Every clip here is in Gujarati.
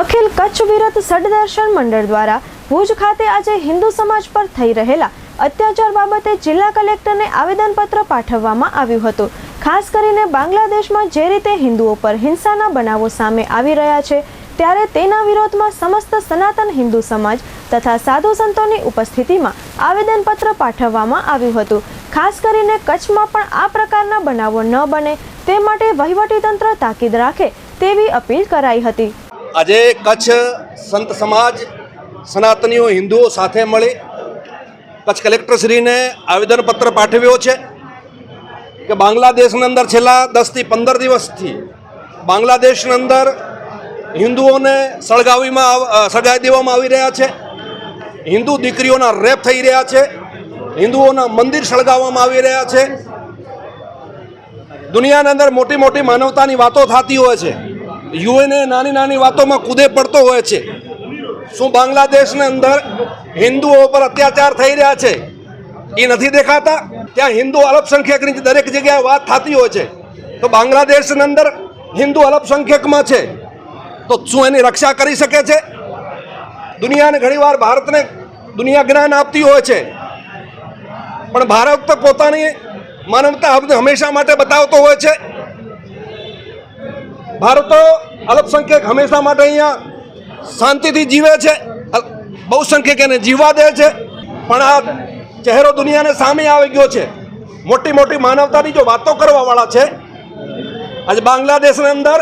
અખિલ કચ્છ વિરત સડદર્શન મંડળ દ્વારા ભુજ ખાતે આજે હિન્દુ સમાજ પર થઈ રહેલા અત્યાચાર બાબતે જિલ્લા કલેક્ટરને આવેદનપત્ર પાઠવવામાં આવ્યું હતું. ખાસ કરીને બાંગ્લાદેશમાં જે રીતે હિન્દુઓ પર હિંસાના બનાવો સામે આવી રહ્યા છે, ત્યારે તેના વિરોધમાં સમસ્ત સનાતન હિન્દુ સમાજ તથા સાધુ સંતોની ઉપસ્થિતિમાં આવેદનપત્ર પાઠવવામાં આવ્યું હતું. ખાસ કરીને કચ્છમાં પણ આ પ્રકારના બનાવો ન બને તે માટે વહીવટીતંત્ર તાકીદ રાખે તેવી અપીલ કરાઈ હતી. આજે કચ્છ સંત સમાજ, સનાતનીઓ હિન્દુઓ સાથે મળી કચ્છ કલેક્ટરશ્રીને આવેદનપત્ર પાઠવ્યો છે કે બાંગ્લાદેશની અંદર છેલ્લા દસથી પંદર દિવસથી બાંગ્લાદેશની અંદર હિન્દુઓને સળગાવીમાં સળગાવી દેવામાં આવી રહ્યા છે. હિન્દુ દીકરીઓના રેપ થઈ રહ્યા છે. હિન્દુઓના મંદિર સળગાવવામાં આવી રહ્યા છે. દુનિયાની અંદર મોટી મોટી માનવતાની વાતો થતી હોય છે. યુએનએ નાની નાની વાતોમાં કૂદે પડતો હોય છે. શું બાંગ્લાદેશની અંદર હિન્દુઓ પર અત્યાચાર થઈ રહ્યા છે? એ નથી દેખાતા? ત્યાં હિન્દુ અલ્પસંખ્યકની દરેક જગ્યાએ વાત થતી હોય છે. તો બાંગ્લાદેશની અંદર હિન્દુ અલ્પસંખ્યકમાં છે. તો શું એની રક્ષા કરી શકે છે? દુનિયાને ઘણીવાર ભારતને દુનિયા જ્ઞાન આપતી હોય છે. પણ ભારત તો પોતાની માનવતા હંમેશા માટે બતાવતો હોય છે. ભારતો અલ્પસંખ્યક હંમેશા માટે અહીંયા શાંતિથી જીવે છે. બહુસંખ્યક એને જીવવા દે છે. પણ આ ચહેરો દુનિયાને સામે આવી ગયો છે. મોટી મોટી માનવતાની જો વાતો કરવાવાળા છે, આજે બાંગ્લાદેશની અંદર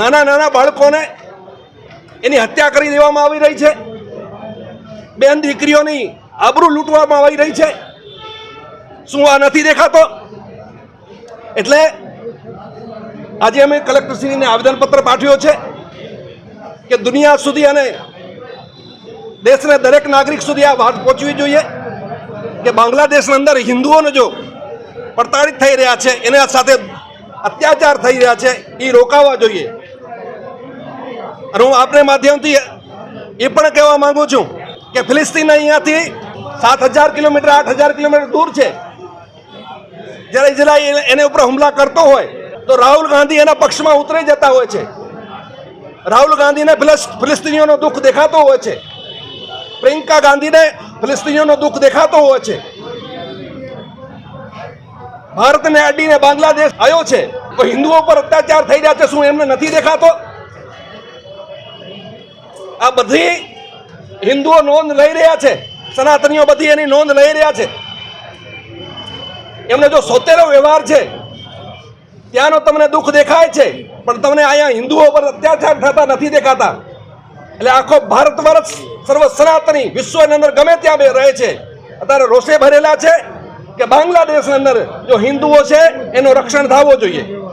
નાના નાના બાળકોને એની હત્યા કરી દેવામાં આવી રહી છે. બેન દીકરીઓની આબરૂ લૂંટવામાં આવી રહી છે. શું આ નથી દેખાતો? એટલે આજે અમે કલેક્ટરશ્રીને આવેદનપત્ર પાઠવ્યો છે કે દુનિયા સુધી અને દેશને દરેક નાગરિક સુધી આ વાત પહોંચવી જોઈએ કે બાંગ્લાદેશની અંદર હિન્દુઓને જો પ્રતાડિત થઈ રહ્યા છે, એના સાથે અત્યાચાર થઈ રહ્યા છે એ રોકાવા જોઈએ. અને હું આપણે માધ્યમથી એ પણ કહેવા માગું છું કે ફિલિસ્તીન અહીંયાથી સાત હજાર કિલોમીટર, આઠ હજાર કિલોમીટર દૂર છે. જ્યારે ઇઝરાયલ એને ઉપર હુમલા કરતો હોય તો રાહુલ ગાંધી એના પક્ષમાં ઉતરી જતા હોય છે. રાહુલ ગાંધીને ફિલિસ્તીનીઓનો દુઃખ દેખાતો હોય છે. પ્રિયંકા ગાંધીને ફિલિસ્તીનીઓનો દુઃખ દેખાતો હોય છે. ભારતને અડીને બાંગ્લાદેશ આવ્યો છે. તો હિન્દુઓ પર અત્યાચાર થઈ રહ્યા છે, શું એમને નથી દેખાતો? આ બધી હિન્દુઓ નોંધ લઈ રહ્યા છે. સનાતનીઓ બધી એની નોંધ લઈ રહ્યા છે. એમને જો સોતેલો વ્યવહાર છે ત્યાંનો તમને દુઃખ દેખાય છે, પણ તમને અહીંયા હિન્દુઓ પર અત્યાચાર થતા નથી દેખાતા. એટલે આખો ભારત વર્ષ સર્વ સનાતની વિશ્વની અંદર ગમે ત્યાં બે રહે છે. અત્યારે રોષે ભરેલા છે કે બાંગ્લાદેશની અંદર જો હિન્દુઓ છે, એનું રક્ષણ થવું જોઈએ.